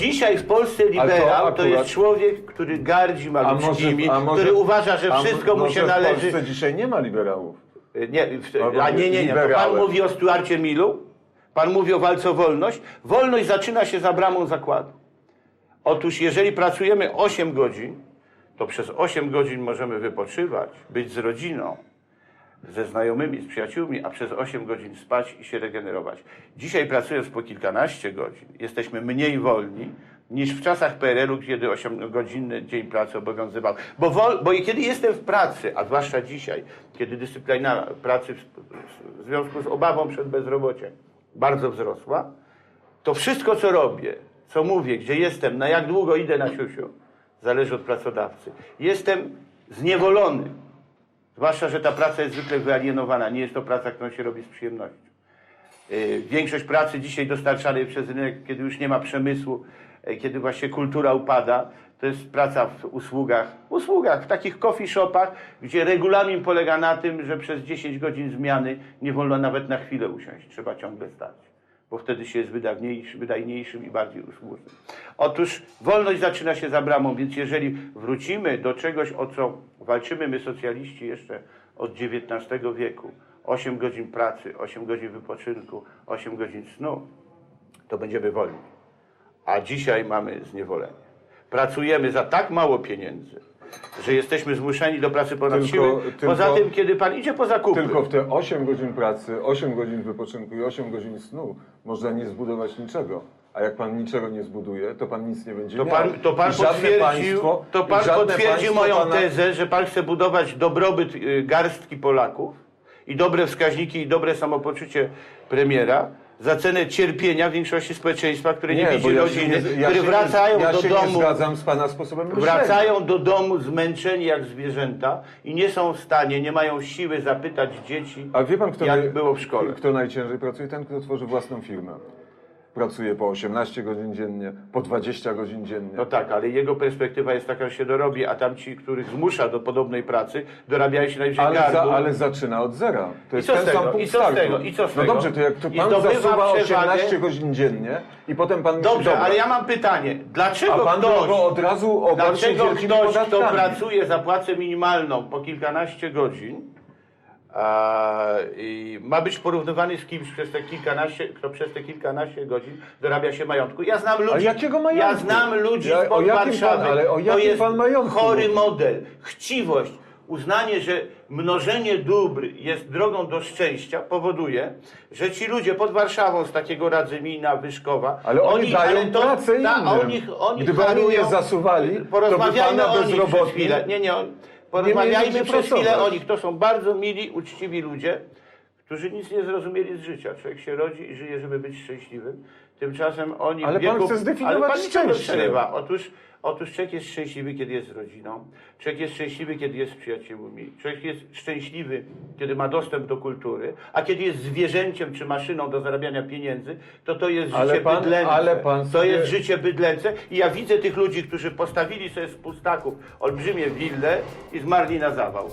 Dzisiaj w Polsce to liberał to, akurat- jest człowiek, który gardzi maluczkimi, a może- który uważa, że a wszystko mu się może należy. W Polsce dzisiaj nie ma liberałów. Nie, w, a nie, nie, nie. To pan mówi o Stuarcie Milu, pan mówi o walce o wolność. Wolność zaczyna się za bramą zakładu. Otóż jeżeli pracujemy 8 godzin, to przez 8 godzin możemy wypoczywać, być z rodziną, ze znajomymi, z przyjaciółmi, a przez 8 godzin spać i się regenerować. Dzisiaj pracując po kilkanaście godzin, jesteśmy mniej wolni niż w czasach PRL-u, kiedy 8-godzinny dzień pracy obowiązywał. Bo, wol, bo kiedy jestem w pracy, a zwłaszcza dzisiaj, kiedy dyscyplina pracy w, w związku z obawą przed bezrobociem bardzo wzrosła, to wszystko, co robię, co mówię, gdzie jestem, na jak długo idę na siusiu, zależy od pracodawcy. Jestem zniewolony. Zwłaszcza, że ta praca jest zwykle wyalienowana. Nie jest to praca, którą się robi z przyjemnością. Yy, Większość pracy dzisiaj dostarczanej przez rynek, kiedy już nie ma przemysłu, yy, kiedy właśnie kultura upada, to jest praca w usługach, usługach, w takich coffee shopach, gdzie regulamin polega na tym, że przez 10 godzin zmiany nie wolno nawet na chwilę usiąść, trzeba ciągle stać, bo wtedy się jest wydawniejszy, wydajniejszym i bardziej usłużnym. Otóż wolność zaczyna się za bramą, więc jeżeli wrócimy do czegoś, o co walczymy my socjaliści jeszcze od XIX wieku, 8 godzin pracy, 8 godzin wypoczynku, 8 godzin snu, to będziemy wolni. A dzisiaj mamy zniewolenie. Pracujemy za tak mało pieniędzy, że jesteśmy zmuszeni do pracy ponad Tylko- siły. Poza tylko- tym, kiedy pan idzie po zakupy, Tylko w te 8 godzin pracy, 8 godzin wypoczynku i 8 godzin snu można nie zbudować niczego. A jak pan niczego nie zbuduje, to pan nic nie będzie to miał. pan, to pan potwierdził, państwo- to pan potwierdził moją pana- tezę, że pan chce budować dobrobyt y, garstki Polaków i dobre wskaźniki i dobre samopoczucie premiera za cenę cierpienia większości społeczeństwa, które nie, bo widzi ja rodziny, nie- ja które nie- wracają ja do nie domu. zgadzam z pana sposobem myślenia. Wracają do domu zmęczeni jak zwierzęta i nie są w stanie, nie mają siły zapytać dzieci, A wie pan, kto, jak naj- było w szkole. kto najciężej pracuje? Ten, kto tworzy własną firmę. Pracuje po 18 godzin dziennie, po 20 godzin dziennie. No tak, ale jego perspektywa jest taka, że się dorobi, a tamci, których zmusza do podobnej pracy, dorabiają się najwyżej Ale, za, ale zaczyna od zera. To jest co z ten tego? sam punkt I co z startu. tego? I co z no tego? dobrze, to jak to pan zasuwa przewagę- 18 godzin dziennie i potem pan Dobrze, dobra, ale ja mam pytanie. Dlaczego a pan ktoś, od razu dlaczego ktoś kto pracuje za płacę minimalną po kilkanaście godzin, i ma być porównywany z kimś, przez te kilkanaście, kto przez te kilkanaście godzin dorabia się majątku. Ja znam ludzi. jakiego majątku? Ja znam ludzi Ja- jakim Warszawy. pan- ale o to jakim jest pan majątku chory model. Chciwość. Uznanie, że mnożenie dóbr jest drogą do szczęścia, powoduje, że ci ludzie pod Warszawą z takiego Radzymina, Wyszkowa, Ale oni dają ale to- pracę ta, innym. oni, oni Gdyby oni je zasuwali, to by pana o nich przez bezrobotni chwilę. Nie, nie, on- porozmawiajmy przez chwilę o nich. To są bardzo mili, uczciwi ludzie, którzy nic nie zrozumieli z życia. Człowiek się rodzi i żyje, żeby być szczęśliwym. Tymczasem oni Ale w pan wieku... chce zdefiniować Ale pan szczęście. Otóż, otóż człowiek jest szczęśliwy, kiedy jest z rodziną. Człowiek jest szczęśliwy, kiedy jest z przyjaciółmi. Człowiek jest szczęśliwy, kiedy ma dostęp do kultury. A kiedy jest zwierzęciem czy maszyną do zarabiania pieniędzy, to to jest Ale życie pan- bydlęce. ale pan To sobie- jest życie bydlęce. I ja widzę tych ludzi, którzy postawili sobie z pustaków olbrzymie wille i zmarli na zawał.